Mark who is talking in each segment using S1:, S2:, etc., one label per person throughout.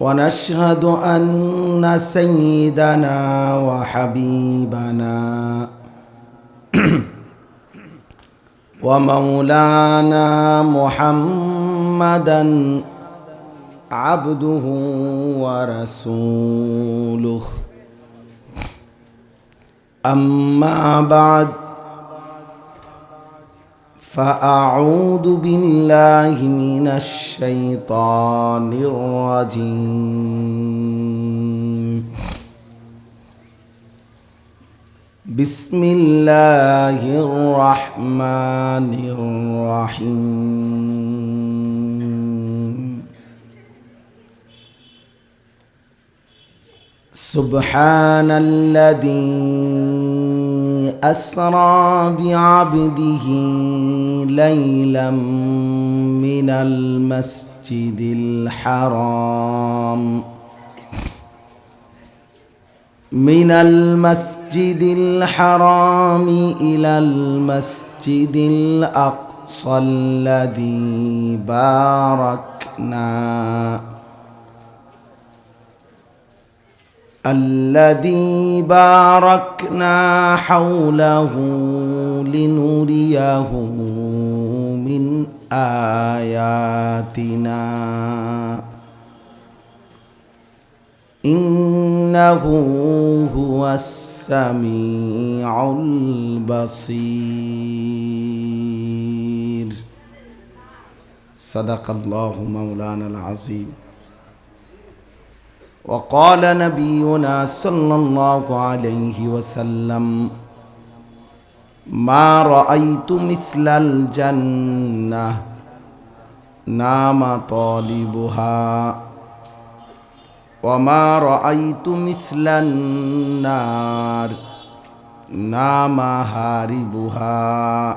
S1: ونشهد ان سيدنا وحبيبنا ومولانا محمدا عبده ورسوله اما بعد فاعوذ بالله من الشيطان الرجيم بسم الله الرحمن الرحيم سبحان الذي أسرى بعبده ليلا من المسجد الحرام. من المسجد الحرام إلى المسجد الأقصى الذي باركنا. الذي باركنا حوله لنريه من آياتنا. إنه هو السميع البصير. صدق الله مولانا العظيم. وقال نبينا صلى الله عليه وسلم ما رأيت مثل الجنة نام طالبها وما رأيت مثل النار نام هاربها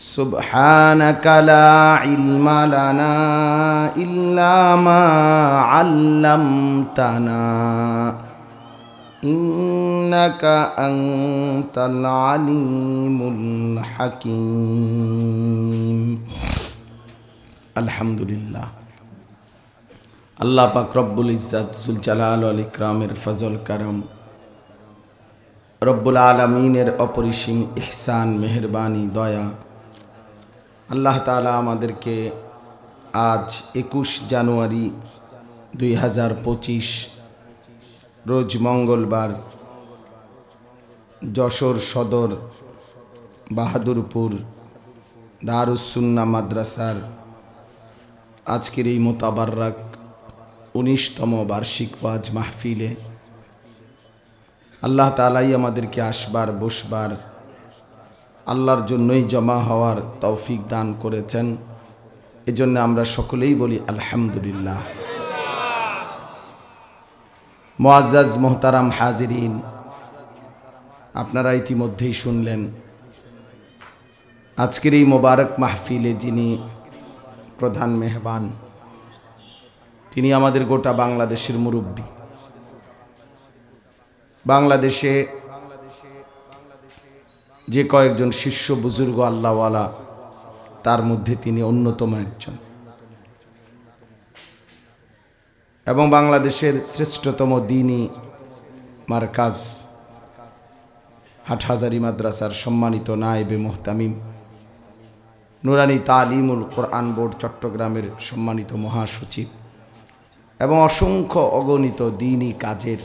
S1: سبحانك لا علم لنا إلا ما علمتنا إنك أنت العليم الحكيم الحمد لله আল্লাহ পাক রব্বুল ইজ্জাত জুল জালাল আল ইকরামের ফজল কারম রব্বুল আলমিনের অপরিসীম ইহসান মেহরবানি দয়া আল্লাহ তালা আমাদেরকে আজ একুশ জানুয়ারি দুই হাজার পঁচিশ, রোজ মঙ্গলবার যশোর সদর বাহাদুরপুর দারুসুন্না মাদ্রাসার আজকের এই মোতাবাররাক উনিশতম বার্ষিক ওয়াজ মাহফিলে আল্লাহ তালাই আমাদেরকে আসবার, বসবার আল্লাহর জন্যই জমা হওয়ার তৌফিক দান করেছেন। এজন্য আমরা সকলেই বলি আলহামদুলিল্লাহ। মোয়াজ্জাজ মোহতারাম হাজিরিন, আপনারা ইতিমধ্যেই শুনলেন। আজকের এই মোবারক মাহফিলে যিনি প্রধান মেহবান তিনি আমাদের গোটা বাংলাদেশের মুরব্বী। বাংলাদেশে যে কয়েকজন শিষ্য বুজুর্গ আল্লাহওয়ালা, তার মধ্যে তিনি অন্যতম একজন। এবং বাংলাদেশের শ্রেষ্ঠতম দিনই মার্কাজ, হাটহাজারি মাদ্রাসার সম্মানিত নায়েবে মোহতামিম, নুরানি তালিমুল কোরআন বোর্ড চট্টগ্রামের সম্মানিত মহাসচিব এবং অসংখ্য অগণিত দিনই কাজের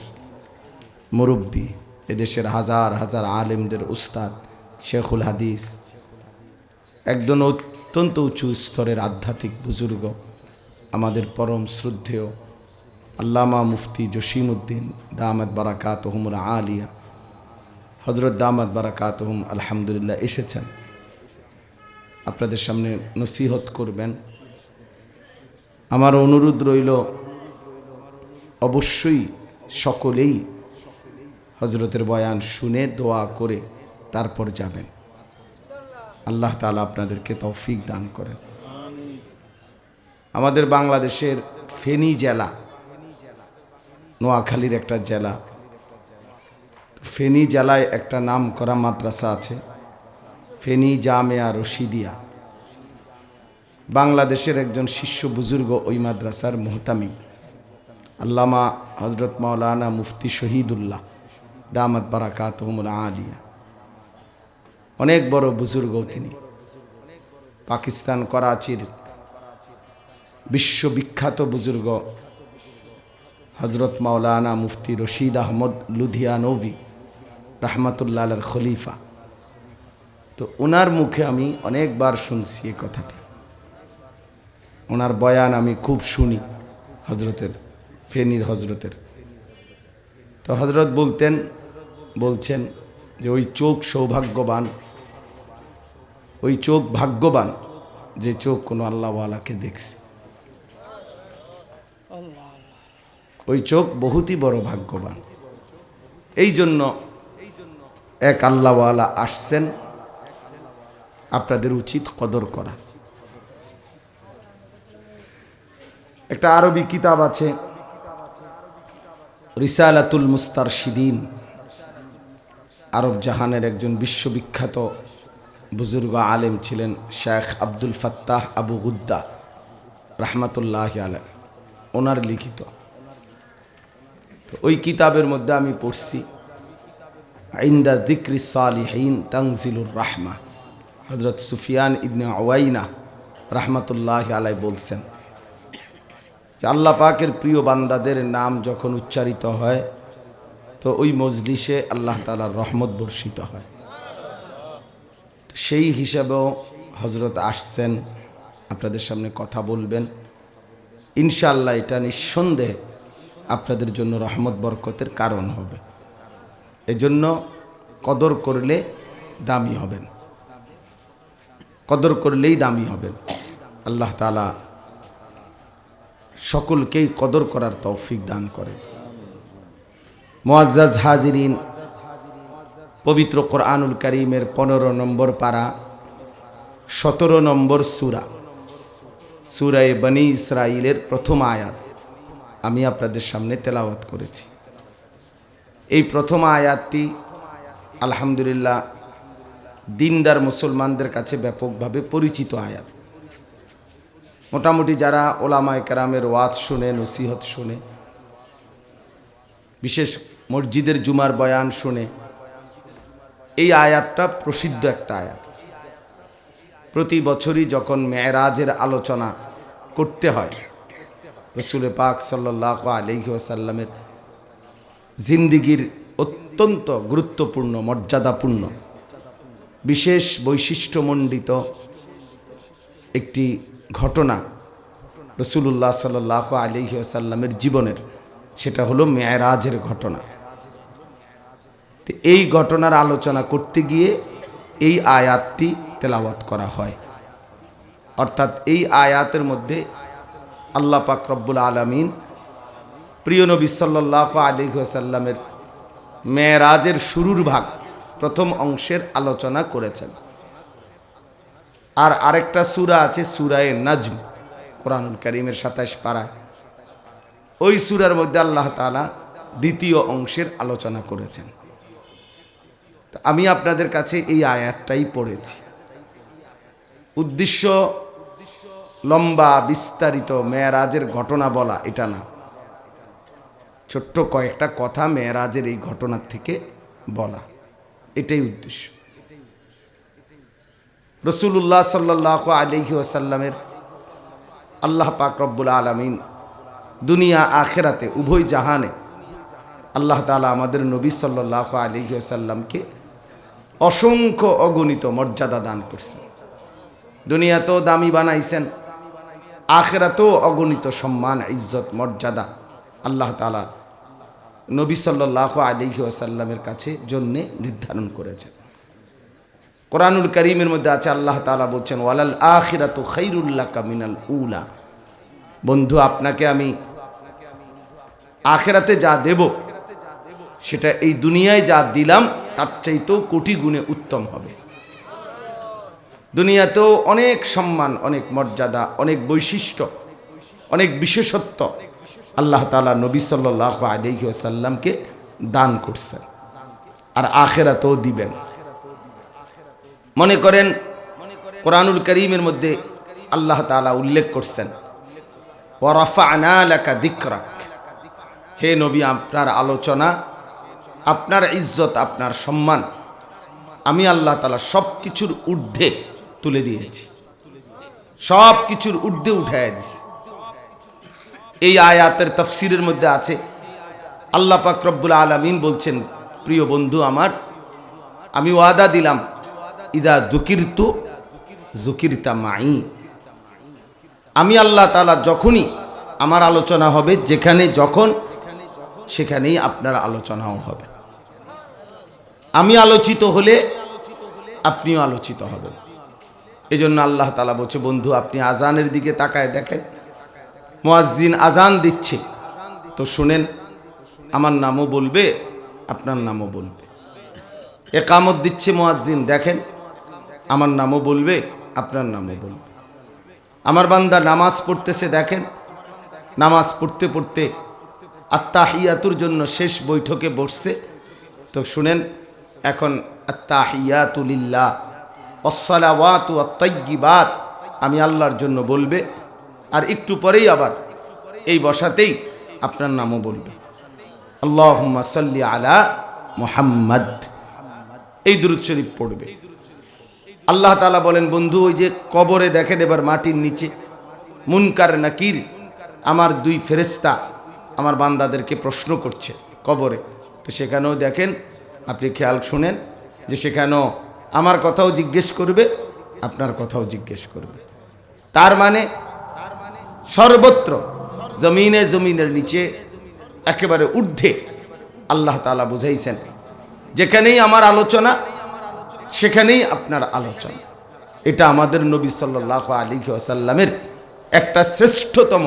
S1: মুরব্বী। এদেশের হাজার হাজার আলেমদের উস্তাদ শেখুল হাদিস, একজন অত্যন্ত উঁচু স্তরের আধ্যাত্মিক বুজুর্গ, আমাদের পরম শ্রদ্ধেয় আল্লামা মুফতি জসিম জসিমউদ্দিন দামাদ বারাকাত হুমুল আলিয়া হজরত দামাদ বারাকাত হুম আলহামদুলিল্লাহ এসেছেন। আপনাদের সামনে নসিহত করবেন। আমার অনুরোধ রইল, অবশ্যই সকলেই হজরতের বয়ান শুনে দোয়া করে তারপর যাবেন। আল্লাহ তালা আপনাদেরকে তৌফিক দান করেন। আমাদের বাংলাদেশের ফেনী জেলা, নোয়াখালীর একটা জেলা। ফেনী জেলায় একটা নাম করা মাদ্রাসা আছে, ফেনী জামেয়া রশিদিয়া। বাংলাদেশের একজন শিষ্য বুজুর্গ ওই মাদ্রাসার মোহতামিম, আল্লামা হজরত মাওলানা মুফতি শহীদুল্লাহ। দামাত বারাকাত আলিয়া। অনেক বড় বুজুর্গ তিনি। পাকিস্তান, করাচির বিশ্ববিখ্যাত বুজুর্গ হজরত মাওলানা মুফতি রশিদ আহমদ লুধিয়ানবী রাহমাতুল্লাহ আলার খলিফা। তো ওনার মুখে আমি অনেকবার শুনছি এই কথাটি। ওনার বয়ান আমি খুব শুনি হজরতের ফেনীর হজরতের তো হজরত বলতেন বলছেন যে ওই চোখ সৌভাগ্যবান, ওই চোখ ভাগ্যবান যে চোখ কোনো আল্লাহওয়ালাকে দেখছে। ওই চোখ বহুতই বড় ভাগ্যবান। এই জন্য এক আল্লাহওয়ালা আসছেন আপনাদের উচিত কদর করা। একটা আরবি কিতাব আছে, রিসালাতুল মুস্তার শিদিন আরব জাহানের একজন বিশ্ববিখ্যাত বুজুর্গ আলেম ছিলেন Sheikh Abdul Fattah Abu Ghudda, রাহমাতুল্লাহ আলম ওনার লিখিত। ওই কিতাবের মধ্যে আমি পড়ছি আইন্দা দিক্রি সালিহীন তাংজিলুর রাহমা। হজরত সুফিয়ান ইবনে ওয়াইনা রাহমাতুল্লাহ আলাই বলছেন আল্লাহ পাকের প্রিয় বান্দাদের নাম যখন উচ্চারিত হয় তো ওই মজলিসে আল্লাহ তালার রহমত বর্ষিত হয়। সেই হিসাবেও হজরত আসছেন, আপনাদের সামনে কথা বলবেন। ইনশাল্লাহ এটা নিঃসন্দেহে আপনাদের জন্য রহমত বরকতের কারণ হবে। এজন্য কদর করলে দামি হবেন। কদর করলেই দামি হবেন। আল্লাহ তালা সকলকেই কদর করার তৌফিক দান করেন। মোয়াজ্জাজ হাজিরিন, পবিত্র কোরআনুল করিমের পনেরো নম্বর পারা, সতেরো নম্বর সুরা, সুরায় বনি ইসরাইলের প্রথম আয়াত। আমি আপনাদের সামনে তেলাওয়াত করেছি। এই প্রথম আয়াতটি আলহামদুলিল্লাহ দিনদার মুসলমানদের কাছে ব্যাপকভাবে পরিচিত আয়াত। মোটামুটি যারা ওলামায় কেরামের ওয়াজ শুনে, নসিহত শুনে, বিশেষ মসজিদের জুমার বয়ান শুনে। এই আয়াতটা প্রসিদ্ধ একটা আয়াত। প্রতি বছরই যখন মেয়েরাজের আলোচনা করতে হয় রসুলে পাক সাল্লাহ আলহি আসাল্লামের জিন্দিগির অত্যন্ত গুরুত্বপূর্ণ, মর্যাদাপূর্ণ, বিশেষ বৈশিষ্ট্যমণ্ডিত একটি ঘটনা রসুল্লাহ সাল্লাহ আলহি আসাল্লামের জীবনের, সেটা হলো মেয়েরাজের ঘটনা। তো এই ঘটনার আলোচনা করতে গিয়ে এই আয়াতটি তেলাওয়াত করা হয়। অর্থাৎ এই আয়াতের মধ্যে আল্লাহ পাক রব্বুল আলমিন প্রিয় নবী সাল্লাহ আলী সাল্লামের মেয়েরাজের শুরুর ভাগ, প্রথম অংশের আলোচনা করেছেন। আর আরেকটা সুরা আছে সুরায় নাজম, কোরআনুল করিমের সাতাশ পাড়ায় ওই সুরার মধ্যে আল্লাহ তালা দ্বিতীয় অংশের আলোচনা করেছেন। আমি আপনাদের কাছে এই আয়াতটাই পড়েছি। উদ্দেশ্য লম্বা, বিস্তারিত মেয়েরাজের ঘটনা বলা, এটা না। ছোট্ট কয়েকটা কথা মেয়েরাজের এই ঘটনার থেকে বলা। এটাই উদ্দেশ্য। রসুল্লাহ সাল্লাহ আলহি ওসাল্লামের আল্লাহ পাক রব্বুল আলমিন দুনিয়া আখেরাতে উভয় জাহানে আল্লাহ তালা আমাদের নবী সাল্লাহ আলহি ওসাল্লামকে অসংখ্য অগণিত মর্যাদা দান করছেন। দুনিয়াতেও দামি বানাইছেন, আখেরাতেও অগণিত সম্মান, ইজ্জত, মর্যাদা আল্লাহ তালা নবী সাল্লাহ আলহি আসাল্লামের কাছে জন্যে নির্ধারণ করেছেন। কোরআনুল করিমের মধ্যে আছে, আল্লাহ তালা বলছেন, ওয়ালাল আখিরাত খৈরুল্লাহ কামিনাল উলা বন্ধু, আপনাকে আমি আখেরাতে যা দেব, সেটা এই দুনিয়ায় যা দিলাম তার চাইতেও কোটি গুণে উত্তম হবে। দুনিয়াতেও অনেক সম্মান, অনেক মর্যাদা, অনেক বৈশিষ্ট্য, অনেক বিশেষত্ব আল্লাহ তালা নবী সাল্লাহ আলহিসাল্লামকে দান করছেন আর আখেরাতেও দিবেন। মনে করেন, কোরআনুল করিমের মধ্যে আল্লাহ তালা উল্লেখ করছেন ওরাফা আনালাকা দিকরাক। হে নবী, আপনার আলোচনা আপনার ইজ্জত, আপনার সম্মান, আমি আল্লাহ তালা সব কিছুর ঊর্ধ্বে তুলে দিয়েছি। সব কিছুর ঊর্ধ্বে উঠাই দিছি এই আয়াতের তফসিরের মধ্যে আছে, আল্লাহ পাক রব্বুল আলমিন বলছেন, প্রিয় বন্ধু আমার, আমি ওয়াদা দিলাম, ইদা দুকিরতু জুকিরতা মাই। আমি আল্লাহ তালা যখনই আমার আলোচনা হবে, যেখানে যখন, সেখানেই আপনার আলোচনাও হবে। আমি আলোচিত হলে আপনিও আলোচিত হবেন। এই জন্য আল্লাহ তালা বলছে, বন্ধু, আপনি আজানের দিকে তাকায় দেখেন। মোয়াজ্জিন আজান দিচ্ছে। তো শুনেন, আমার নামও বলবে, আপনার নামও বলবে। একামত দিচ্ছে মোয়াজ্জিন, দেখেন, আমার নামও বলবে, আপনার নামও বলবে। আমার বান্দা নামাজ পড়তেছে, দেখেন, নামাজ পড়তে পড়তে আত্মাহিয়াতুর জন্য শেষ বৈঠকে বসছে। তো শুনেন এখন আত্মাহিয়াতুলিল্লাহ অসালাওয়াতু আত্মাইগিবাত আমি আল্লাহর জন্য বলবে, আর একটু পরেই আবার এই বসাতেই আপনার নামও বলবে। আল্লাহ সাল্লি আলা মোহাম্মদ। এই দুরুদ শরীফ পড়বে। আল্লাহ তালা বলেন, বন্ধু, ওই যে কবরে দেখেন এবার মাটির নিচে। মুনকার নাকির, আমার দুই ফেরেস্তা আমার বান্দাদেরকে প্রশ্ন করছে কবরে। তো সেখানেও দেখেন আপনি খেয়াল শুনেন যে সেখানেও আমার কথাও জিজ্ঞেস করবে, আপনার কথাও জিজ্ঞেস করবে। তার মানে সর্বত্র জমিনে জমিনের নিচে একেবারে ঊর্ধ্বে আল্লাহ তালা বুঝাইছেন, যেখানেই আমার আলোচনা, সেখানেই আপনার আলোচনা। এটা আমাদের নবী সাল্লাহ আলী আসাল্লামের একটা শ্রেষ্ঠতম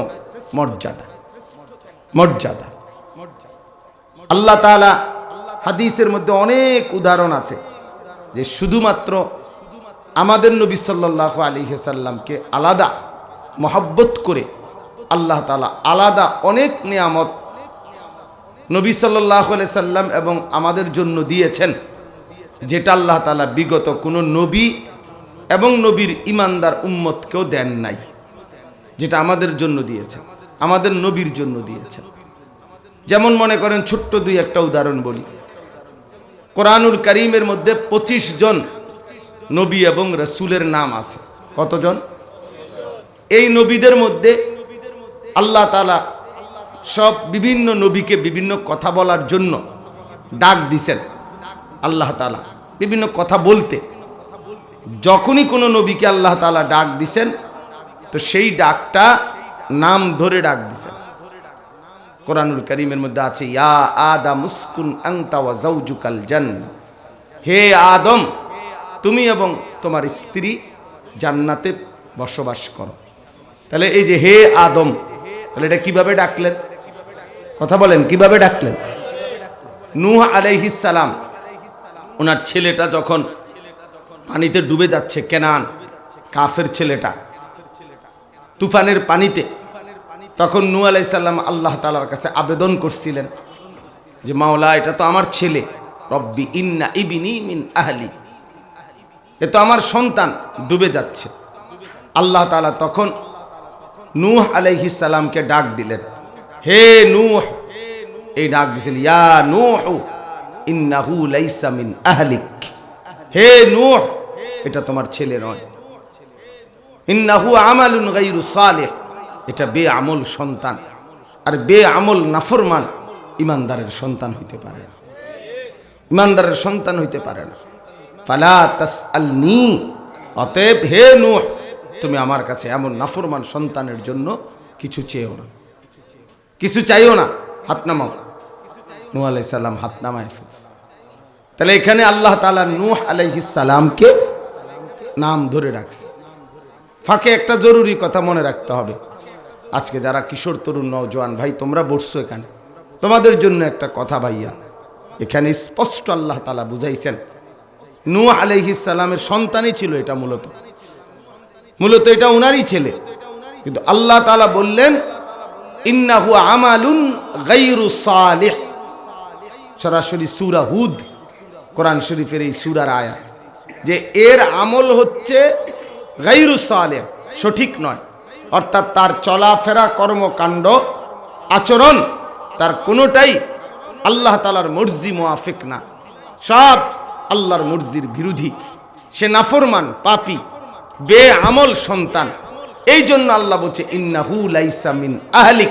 S1: মর্যাদা। মর্যাদা। আল্লাহ তালা হাদিসের মধ্যে অনেক উদাহরণ আছে যে শুধুমাত্র আমাদের নবী সাল্লাহ আলী সাল্লামকে আলাদা মহাব্বত করে আল্লাহ তালা আলাদা অনেক নিয়ামত নবী সাল্লাহ সাল্লাম এবং আমাদের জন্য দিয়েছেন, যেটা আল্লাহ তালা বিগত কোনো নবী এবং নবীর ইমানদার উম্মতকেও দেন নাই, যেটা আমাদের জন্য দিয়েছেন, আমাদের নবীর জন্য দিয়েছেন। যেমন মনে করেন ছোট্ট দুই একটা উদাহরণ বলি। কোরআনুল করিমের মধ্যে ২৫ জন নবী এবং রসুলের নাম আছে। কতজন? এই নবীদের মধ্যে আল্লাহ তালা সব বিভিন্ন নবীকে বিভিন্ন কথা বলার জন্য ডাক দিছেন। আল্লাহ তালা বিভিন্ন কথা বলতে। যখনই কোনো নবীকে আল্লাহ তালা ডাক দিছেন, তো সেই ডাকটা নাম ধরে ডাক দিছেন। কোরআনুল করিমের মধ্যে আছে, ইয়া আদা মুসকুন আংতা ওয়া জাউজুকাল জান্নাহ। হে আদম, তুমি এবং তোমার স্ত্রী জান্নাতে বসবাস করো। তাহলে এই যে হে আদম, তাহলে এটা কীভাবে ডাকলেন? কথা বলেন, কীভাবে ডাকলেন? নূহ সালাম, ওনার ছেলেটা যখন পানিতে ডুবে যাচ্ছে, কেনান, কাফের ছেলেটা, তুফানের পানিতে তখন নূ আলাইসাল্লাম আল্লাহ তালার কাছে আবেদন করছিলেন যে, মাওলা, এটা তো আমার ছেলে। রব্বি ইন্না ইবিনি মিন আহলি। এ তো আমার সন্তান, ডুবে যাচ্ছে। আল্লাহ তালা তখন নূহ আলাইহিস সালামকে ডাক দিলেন। হে নূহ। এই ডাক দিয়েছেন, ইয়া নূহ, ইন্নাহু লাইসা মিন আহলিক। হে নূহ, এটা তোমার ছেলে নয়। ইন্নাহু আমালুন গাইরু সালেহ। এটা বে আমল সন্তান। আর বে আমল নাফরমান ইমানদারের সন্তান হইতে পারে না। ইমানদারের সন্তান হইতে পারে না। ফালা তাসআলনি। অতএব হে নূহ, তুমি আমার কাছে এমন নাফরমান সন্তানের জন্য কিছু চেয়েও না। কিছু চাইও না, হাত নামাও। নূহ আলাইহিস সালাম হাত নামায় ফেলছে। তাহলে এখানে আল্লাহ তাআলা নূহ আলাইহিস নাম ধরে রাখছে। ফাঁকে একটা জরুরি কথা মনে রাখতে হবে। আজকে যারা কিশোর, তরুণ, নওজোয়ান, ভাই, তোমরা বসছো এখানে। তোমাদের জন্য একটা কথা ভাইয়া, এখানে স্পষ্ট আল্লাহ তালা বুঝাইছেন। নূ সালামের সন্তানই ছিল এটা মূলত। মূলত এটা উনারই ছেলে। কিন্তু আল্লাহ তালা বললেন, ইন্নাহু আমালুন সরাসরি সুরা হুদ, কোরআন শরীফের এই সুরার আয়াত। যে এর আমল হচ্ছে গাইরু সালেহ, সঠিক নয়। অর্থাৎ তার চলাফেরা কর্মকাণ্ড, আচরণ তার কোনোটাই আল্লাহ তালার মর্জি মোয়াফিক না। সব আল্লাহর মর্জির বিরোধী। সে নাফরমান, পাপি বে আমল সন্তান। এই জন্য আল্লাহ বলছে, ইন্নাহু লাইসা মিন আহলিক।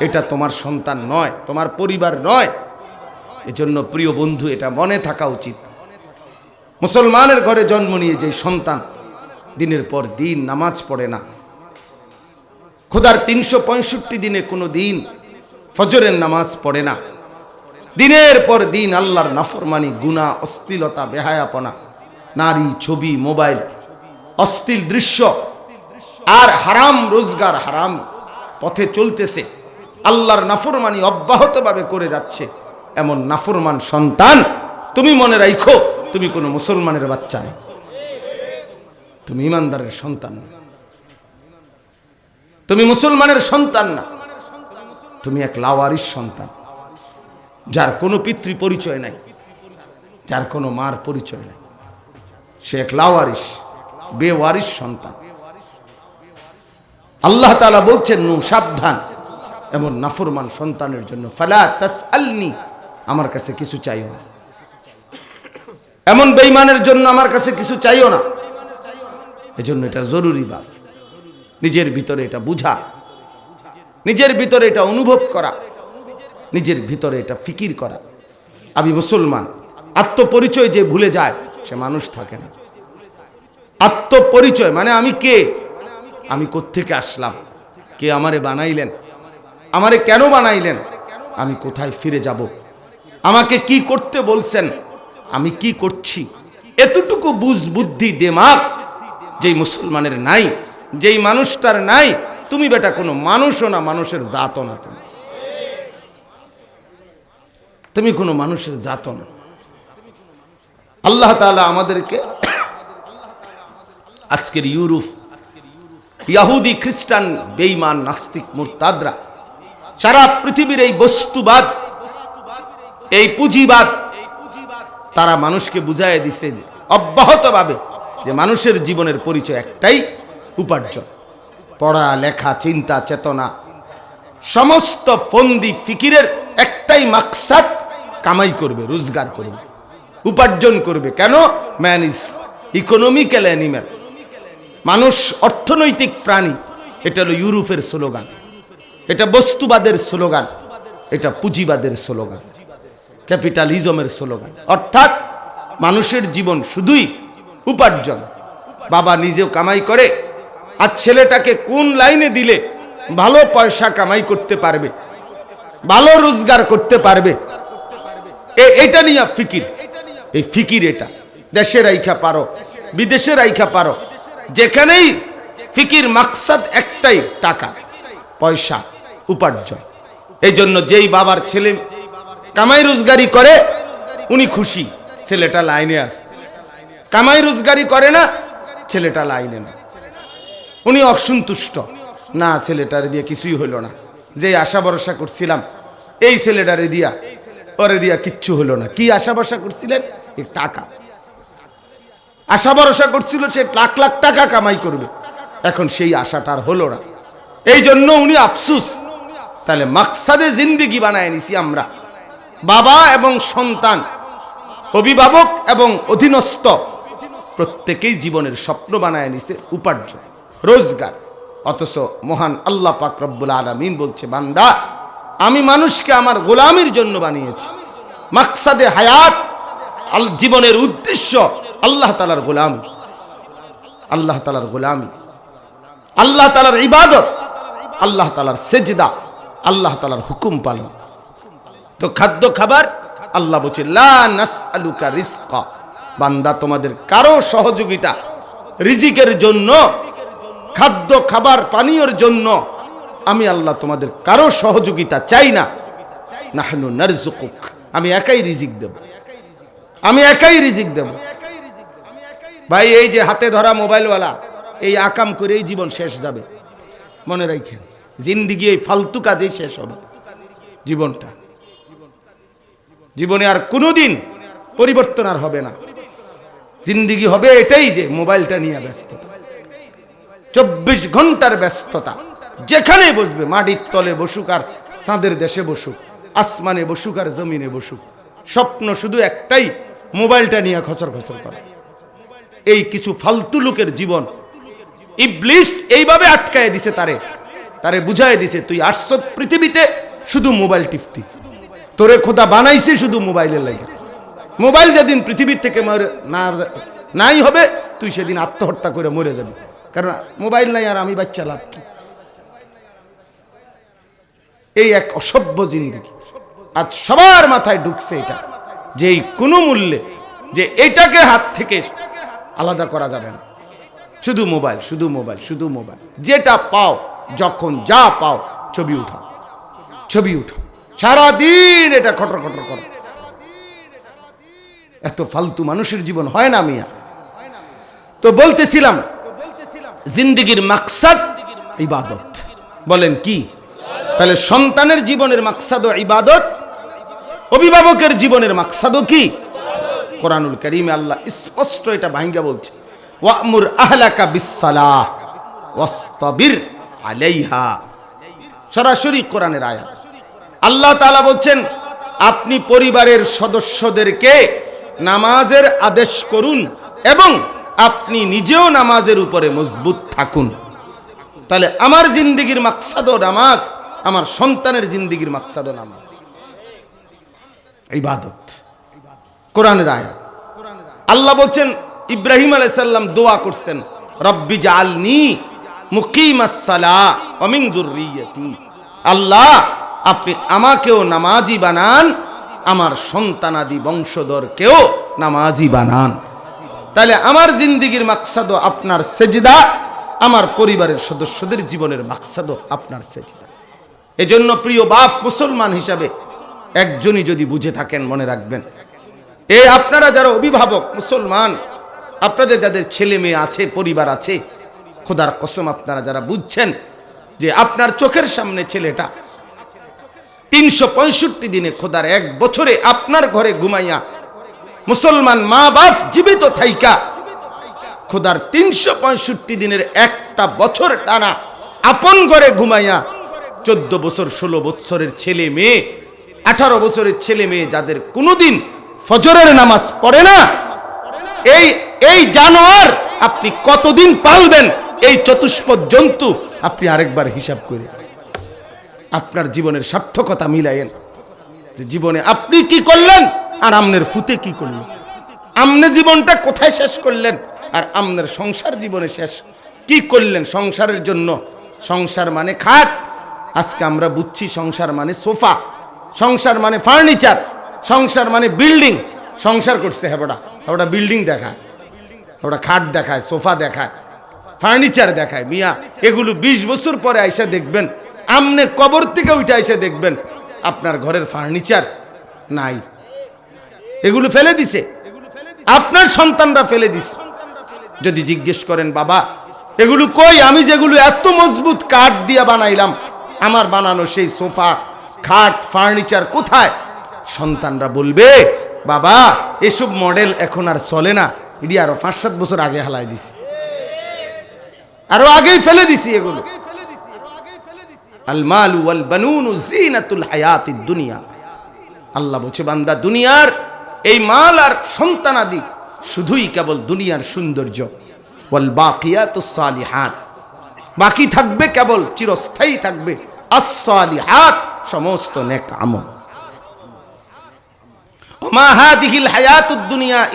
S1: এটা তোমার সন্তান নয়, তোমার পরিবার নয়। এজন্য প্রিয় বন্ধু, এটা মনে থাকা উচিত। মুসলমানের ঘরে জন্ম নিয়ে যে সন্তান, দিনের পর দিন নামাজ পড়ে না। খোদার তিনশো পঁয়ষট্টি দিনে কোনো দিন ফজরের নামাজ পড়ে না। দিনের পর দিন আল্লাহর নাফরমানি গুণা অশ্লীলতা, বেহায়াপনা, নারী, ছবি, মোবাইল, অশ্লীল দৃশ্য আর হারাম, রোজগার হারাম পথে চলতেছে। আল্লাহর নাফরমানি অব্যাহতভাবে করে যাচ্ছে। এমন নাফরমান সন্তান তুমি মনে রাখো তুমি কোনো মুসলমানের বাচ্চা নেই তুমি ইমানদারের সন্তান না। তুমি মুসলমানের সন্তান না। তুমি এক লাওয়ারিস সন্তান। যার কোনো পিতৃ পরিচয় নাই, যার কোনো মার পরিচয় নাই। সে এক লাওয়ারিস, বেওয়ারিস সন্তান। আল্লাহ তালা বলছেন নু সাবধান। এমন নাফরমান সন্তানের জন্য ফালা তাস আলনি আমার কাছে কিছু চাইও না। এমন বেইমানের জন্য আমার কাছে কিছু চাইও না। এজন্য এটা জরুরি বাপ। নিজের ভিতরে এটা বুঝা। নিজের ভিতরে এটা অনুভব করা। নিজের ভিতরে এটা ফিকির করা। আমি মুসলমান। আত্মপরিচয় যে ভুলে যায়, সে মানুষ থাকে না। আত্মপরিচয় মানে আমি কে? আমি কোত্থেকে আসলাম? কে আমারে বানাইলেন? আমারে কেন বানাইলেন? আমি কোথায় ফিরে যাব? আমাকে কি করতে বলছেন? আমি কি করছি? এতটুকু বুঝ বুদ্ধি দেমাগ যেই মুসলমানের নাই যেই মানুষটার নাই, তুমি বেটা কোনো মানুষও না, মানুষের জাতও না তুমি। তুমি কোনো মানুষের জাতও না। আল্লাহ তাআলা আমাদেরকে আজকের ইউরোপ ইয়াহুদি খ্রিস্টান বেইমান নাস্তিক, মুরতাদরা, সারা পৃথিবীর এই বস্তুবাদ, এই পুঁজিবাদ, তারা মানুষকে বুঝাই দিছে অব্যাহতভাবে যে মানুষের জীবনের পরিচয় একটাই উপার্জন। পড়া, লেখা, চিন্তা, চেতনা, সমস্ত ফন্দি ফিকিরের একটাই মাকসাদ, কামাই করবে, রোজগার করবে। উপার্জন করবে কেন? ম্যান ইজ ইকোনমিক্যাল অ্যানিম্যাল মানুষ অর্থনৈতিক প্রাণী। এটা হলো ইউরোপের স্লোগান। এটা বস্তুবাদের স্লোগান। এটা পুঁজিবাদের স্লোগান। ক্যাপিটালিজমের স্লোগান। অর্থাৎ মানুষের জীবন শুধুই উপার্জন। বাবা নিজেও কামাই করে আর ছেলেটাকে কোন লাইনে দিলে ভালো পয়সা কামাই করতে পারবে, ভালো রোজগার করতে পারবে? এটা নিয়ে ফিকির। এই ফিকির এটা। দেশে রাইখা পারো, বিদেশে রাইখা পারো। যেখানেই ফিকির মাকসাদ একটাই, টাকা, পয়সা, উপার্জন। এই জন্য যেই বাবার ছেলে কামাই রোজগারি করে, উনি খুশি, ছেলেটা লাইনে আছে। কামাই রোজগারি করে না, ছেলেটা লাইনে না উনি অসন্তুষ্ট। না, ছেলেটারে দিয়ে কিছুই হইল না। যে আশা ভরসা করছিলাম, এই ছেলেটারে দিয়া, ওরে দিয়া কিচ্ছু হলো না। কি আশা ভরসা করছিলেন? টাকা। আশা ভরসা করছিল সে লাখ লাখ টাকা কামাই করবে। এখন সেই আশাটা আর হলো না। এই জন্য উনি আফসুস। তাহলে মাকসাদে জিন্দিগি বানায় নিছি আমরা। বাবা এবং সন্তান, অভিভাবক এবং অধীনস্থ, প্রত্যেকেই জীবনের স্বপ্ন বানায় নিছে উপার্জন। রোজগার। অথচ মহান আল্লাহ পাক রব্বুল আলমিন বলছে, বান্দা, আমি মানুষকে আমার গোলামির জন্য বানিয়েছি। মাকসাদে হায়াত, আল জীবনের উদ্দেশ্য আল্লাহ তালার গোলামি। আল্লাহ তালার গোলামি। আল্লাহ তালার ইবাদত, আল্লাহ তালার সেজদা, আল্লাহ তালার হুকুম পালন। তো খাদ্য খাবার, আল্লাহ বলছে বান্দা, তোমাদের কারও সহযোগিতা, রিজিকের জন্য খাদ্য, খাবার, পানীয়র জন্য আমি আল্লাহ তোমাদের কারও সহযোগিতা চাই না। নাহনু নারজুকুক আমি একাই রিজিক দেব। আমি একাই রিজিক দেব। ভাই, এই যে হাতে ধরা মোবাইলওয়ালা, এই আকাম করেই জীবন শেষ যাবে। মনে রাখেন জিন্দিগি এই ফালতু কাজেই শেষ হবে। জীবনটা। জীবনে আর কোনোদিন পরিবর্তন আর হবে না। জিন্দিগি হবে এটাই যে মোবাইলটা নিয়ে ব্যস্ততা চব্বিশ ঘণ্টার ব্যস্ততা। যেখানে বসবে, মাটির তলে বসুক আর চাঁদের দেশে বসুক, আসমানে বসুক আর জমিনে বসুক, স্বপ্ন শুধু একটাই, মোবাইলটা নিয়ে খচর খচর করা। এই কিছু ফালতু লোকের জীবন। ইবলিস এইভাবে আটকায় দিছে তারে। তারে বুঝায় দিছে, তুই আসছ পৃথিবীতে শুধু মোবাইল টিপতি। তোরে খোদা বানাইছে শুধু মোবাইলের লাগে। মোবাইল যেদিন পৃথিবীর থেকে না, নাই হবে, তুই সেদিন আত্মহত্যা করে মরে যাবি। কারণ মোবাইল নাই আর আমি বাচ্চা লাভ কি? এই এক অসভ্য জিন্দিগি। আজ সবার মাথায় ঢুকছে এটা, যে এই কোনো মূল্যে যে এটাকে হাত থেকে আলাদা করা যাবে না। শুধু মোবাইল শুধু মোবাইল শুধু মোবাইল। যেটা পাও, যখন যা পাও, ছবি উঠাও। ছবি উঠাও। সারাদিন এটা খটর খটর করো। এত ফালতু মানুষের জীবন হয় না মিয়া। তো বলতেছিলাম জিন্দিগির মাকসাদ ইবাদত। বলেন কি? তাহলে সন্তানের জীবনের মাকসাদ ইবাদত, অভিভাবকের জীবনের মাকসাদও কি? কোরআনুল করিমে আল্লাহ স্পষ্ট এটা ভাঙ্গা বলছে। ওয়ামুর আহলাকা বিসালাহ ওয়াস্তাবির আলাইহা। সরাসরি কোরআনের আয়াত। আল্লাহ তাআলা বলছেন, আপনি পরিবারের সদস্যদেরকে নামাজের আদেশ করুন এবং আপনি নিজেও নামাজের উপরে মজবুত থাকুন। তাহলে আমার জিন্দিগির মাকসাদও নামাজ, আমার সন্তানের জিন্দিগির মাকসাদও নামাজ। ইবাদত। কোরআনের আয়াত। আল্লাহ বলছেন, ইব্রাহিম আলাইসাল্লাম দোয়া করছেন, রব্বি জালনি অমিন দুর্রিয়তি। আল্লাহ, আপনি আমাকেও নামাজি বানান, আমার সন্তানাদি বংশধরকেও নামাজি বানান। তাহলে আমার জিন্দিগির মাকসাদও আপনার সেজদা, আমার পরিবারের সদস্যদের জীবনের মাকসাদও আপনার সেজদা। এজন্য প্রিয় বাপ মুসলমান হিসাবে একজনই যদি বুঝে থাকেন, মনে রাখবেন। এ আপনারা যারা অভিভাবক, মুসলমান, আপনাদের যাদের ছেলে মেয়ে আছে, পরিবার আছে, খোদার কসম আপনারা যারা বুঝছেন যে আপনার চোখের সামনে ছেলেটা তিনশো পঁয়ষট্টি দিনে খোদার এক বছরে আপনার ঘরে ঘুমাইয়া মুসলমান মা বাপ জীবিত থাইকা। খোদার তিনশো পঁয়ষট্টি দিনের একটা বছর টানা আপন ঘরে ঘুমাইয়া চোদ্দ বছর, ষোলো বছরের ছেলে মেয়ে, আঠারো বছরের ছেলে মেয়ে যাদের কোনোদিন ফজরের নামাজ পড়ে না, এই এই জানোয়ার আপনি কতদিন পালবেন? এই চতুষ্পদ জন্তু আপনি আরেকবার হিসাব করে। আপনার জীবনের সার্থকতা মিলাইয়েন যে জীবনে আপনি কি করলেন? আর আমনের ফুতে কি করলেন আমনে জীবনটা কোথায় শেষ করলেন? আর আমনের সংসার জীবনে শেষ কি করলেন সংসারের জন্য? সংসার মানে খাট। আজকে আমরা বুঝছি সংসার মানে সোফা। সংসার মানে ফার্নিচার। সংসার মানে বিল্ডিং। সংসার করছে হেবড়া হেবড়া বিল্ডিং দেখায়। ওটা খাট দেখায়, সোফা দেখায়, ফার্নিচার দেখায়। মিয়া, এগুলো বিশ বছর পরে আইসা দেখবেন। আমনে কবর থেকে উঠে আইসা দেখবেন। আপনার ঘরের ফার্নিচার নাই। এগুলো ফেলে দিছে। আপনার সন্তানরা ফেলে দিছে। যদি জিজ্ঞেস করেন, বাবা, এগুলো কই? আমি যেগুলো এত মজবুত কাঠ দিয়ে বানাইলাম, আমার বানানো সেই সোফা, খাট, ফার্নিচার কোথায়? সন্তানরা বলবে, বাবা, এসব মডেল এখন আর চলে না। এটি আরও পাঁচ সাত বছর আগে হালাই দিছি। আরও আগেই ফেলে দিছি এগুলো। আল মালু ওয়াল বানুন জিনাতুল হায়াতিদ দুনিয়া। আল্লাহ বলছে, বান্দা, দুনিয়ার এই মাল আর সন্তানাদি শুধুই কেবল দুনিয়ার সৌন্দর্য। ওয়াল বাকিয়াতুস সালিহাত। বাকি থাকবে কেবল, চিরস্থায়ী থাকবে আস-সালিহাত, সমস্ত নেক হাদিহিল হায়াতুদ দুনিয়া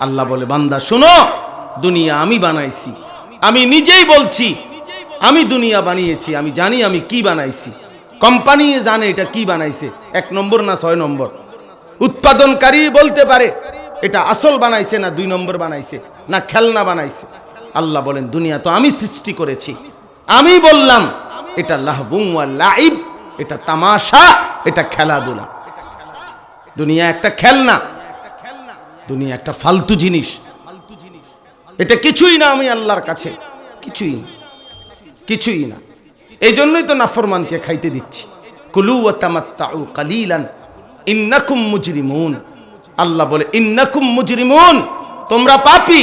S1: আল্লাহ বলে, বান্দা, শোনো, দুনিয়া আমি বানাইছি। আমি নিজেই বলছি, আমি দুনিয়া বানিয়েছি, আমি জানি আমি কি বানাইছি। কোম্পানি জানে এটা কি বানাইছে। এক নম্বর না ছয় নম্বর? উৎপাদনকারী বলতে পারে, এটা আসল বানাইছে না দুই নম্বর বানাইছে, না খেলনা বানাইছে। আল্লাহ বলেন, দুনিয়া তো আমি সৃষ্টি করেছি। আমি বললাম, এটা লাহবুং লাইব এটা তামাশা, এটা খেলাধুলা। দুনিয়া একটা খেলনা, দুনিয়া একটা ফালতু জিনিস। এটা কিছুই না আমি আল্লাহর কাছে, কিছুই না কিছুই না। এই জন্যই তো নাফরমানকে খাইতে দিচ্ছি। কুলু ও তামাত্তা ও কালিলান ইন্নাকুম মুজরিমুন। আল্লাহ বলে, ইন্নাকুম মুজরিমুন, তোমরা পাপি,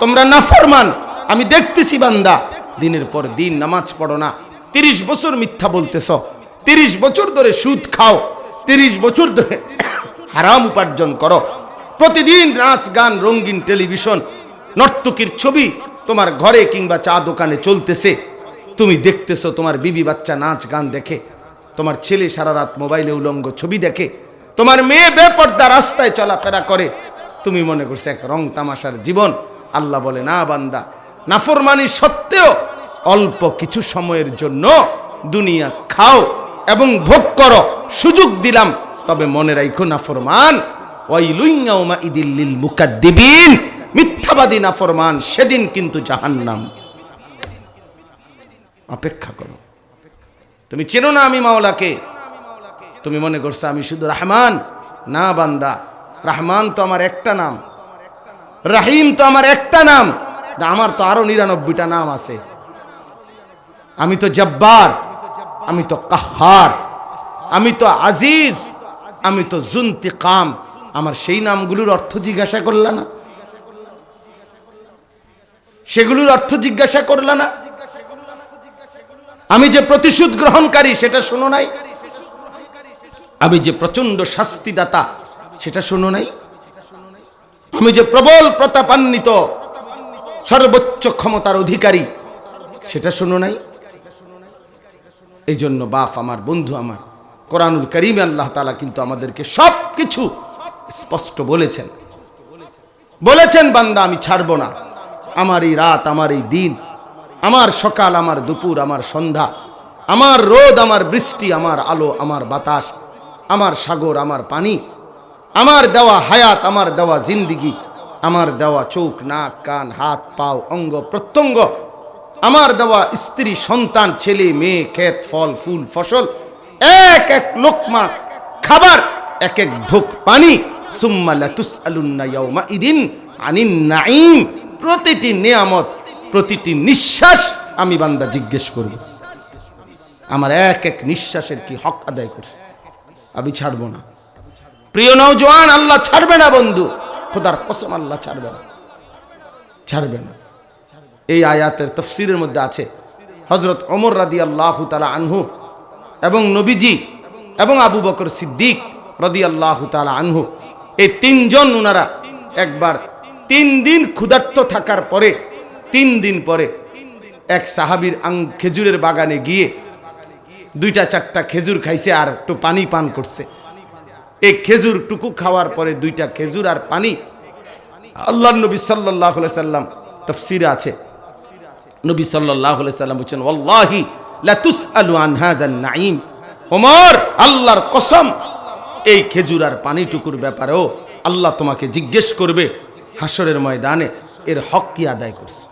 S1: তোমরা নাফরমান, আমি দেখতেছি বান্দা, দিনের পর দিন নামাজ পড়ো না, তিরিশ বছর মিথ্যা বলতেছ, তিরিশ বছর ধরে সুদ খাও, তিরিশ বছর ধরে হারাম উপার্জন করো, প্রতিদিন নাচ গান, রঙিন টেলিভিশন, নর্তকীর ছবি তোমার ঘরে কিংবা চা দোকানে চলতেছে, তুমি দেখতেছো তোমার বিবি বাচ্চা নাচ গান দেখে, তোমার ছেলে সারা রাত মোবাইলে উলঙ্গ ছবি দেখে তোমার মেয়ে বেপর্দা রাস্তায় চলাফেরা করে। তুমি মনে করছ এক রং তামাশার জীবন। আল্লাহ বলে, না বান্দা, নাফরমানি সত্ত্বেও অল্প কিছু সময়ের জন্য দুনিয়া খাও এবং ভোগ করো। সুযোগ দিলাম, তবে মনে রাখো নাফরমান। ওয়াইলুইয়াউমা ইদিল্লিল মুকাদ্দিবিন। মিথ্যাবাদী নাফরমান, সেদিন কিন্তু জাহান্নাম। অপেক্ষা করো। তুমি চেনো না আমি মাওলাকে? তুমি মনে করছ আমি শুধু রাহমান? না বান্দা, রহমান তো আমার একটা নাম। রাহিম তো আমার একটা নাম। আমার তো আরও নিরানব্বইটা নাম আছে। আমি তো জব্বার, আমি তো কাহার, আমি তো আজিজ, আমি তো জুন্তিকাম। আমার সেই নামগুলোর অর্থ জিজ্ঞাসা করলা না? সেগুলোর অর্থ জিজ্ঞাসা করলা না? আমি যে প্রতিশোধ গ্রহণকারী, সেটা শোনো নাই? আমি যে প্রচণ্ড শাস্তিদাতা, সেটা শোনো নাই? আমি যে প্রবল প্রতাপান্বিত, সর্বোচ্চ ক্ষমতার অধিকারী, সেটা শোনো নাই? এই জন্য বাপ আমার, বন্ধু আমার, কোরআনুল করিম আল্লাহ তালা কিন্তু আমাদেরকে সব কিছু স্পষ্ট বলেছেন। বলেছেন, বান্দা, আমি ছাড়ব না। আমার এই রাত, আমার এই দিন, আমার সকাল, আমার দুপুর, আমার সন্ধ্যা, আমার রোদ, আমার বৃষ্টি, আমার আলো, আমার বাতাস আমার সাগর, আমার পানি, আমার দেওয়া হায়াত, আমার দেওয়া জিন্দিগি, আমার দেওয়া চোখ, নাক, কান, হাত, পাও, অঙ্গ, প্রত্যঙ্গ, আমার দেওয়া স্ত্রী, সন্তান, ছেলে, মেয়ে, ক্ষেত, ফল, ফুল, ফসল, এক এক লোকমা, খাবার, এক এক ঢোক পানি প্রতিটি নিয়ামত, প্রতিটি নিঃশ্বাস আমি বান্দা জিজ্ঞেস করব। আমার এক এক নিঃশ্বাসের কি হক আদায় করছে? আমি ছাড়বো না। প্রিয় নৌজওয়ান আল্লাহ ছাড়বে না বন্ধু। খোদার কসম আল্লাহ ছাড়বে না। ছাড়বে না। এই আয়াতের তফসিরের মধ্যে আছে হজরত অমর রাদি আল্লাহ তালা আনহু এবং নবীজি এবং আবু বকর সিদ্দিক রদি আল্লাহ তালা আনহু। এই তিনজন ওনারা একবার তিন দিন ক্ষুধার্ত থাকার পরে তিন দিন পরে এক সাহাবির আং খেজুরের বাগানে গিয়ে দুইটা চারটা খেজুর খাইছে আর একটু পানি পান করছে। এই খেজুর টুকু খাওয়ার পরে দুইটা খেজুর আর পানি। আল্লাহ নবী সাল্লাহ সাল্লাম তফসিরে আছে। নবী সাল্লাহ সাল্লাম বলছেন ওল্লাহি লাতুস আলু আনহাজান নাইম ওমর, আল্লাহর কসম, এই খেজুর আর পানিটুকুর ব্যাপারেও আল্লাহ তোমাকে জিজ্ঞেস করবে হাসরের ময়দানে। এর হক কি আদায় করছে?